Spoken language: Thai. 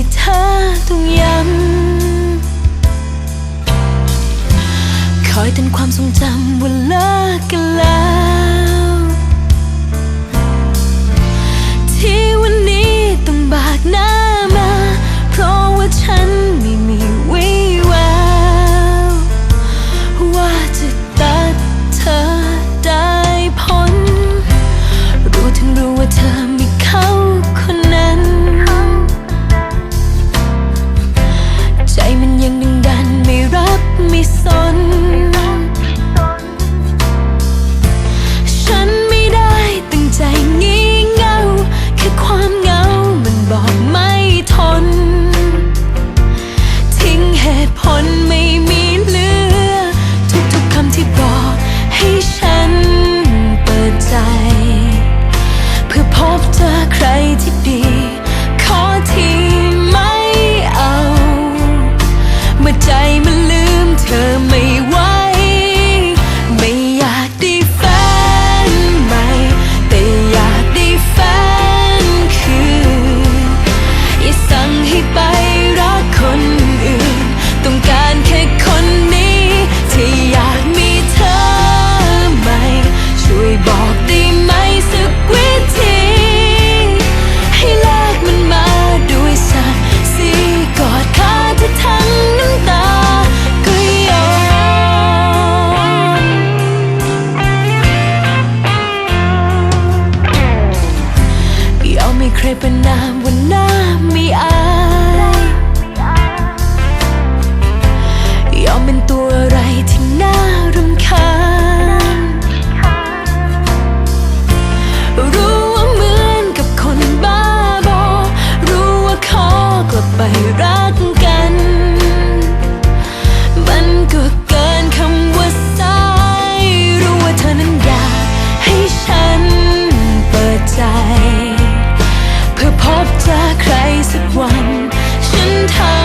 ที่เธอต้องย้ำคอยเป็นความทรงจำว่าเลิกกันแล้ว ยป็นน้ำว่าหน้ามีอา จอใครสักวัน ฉันทา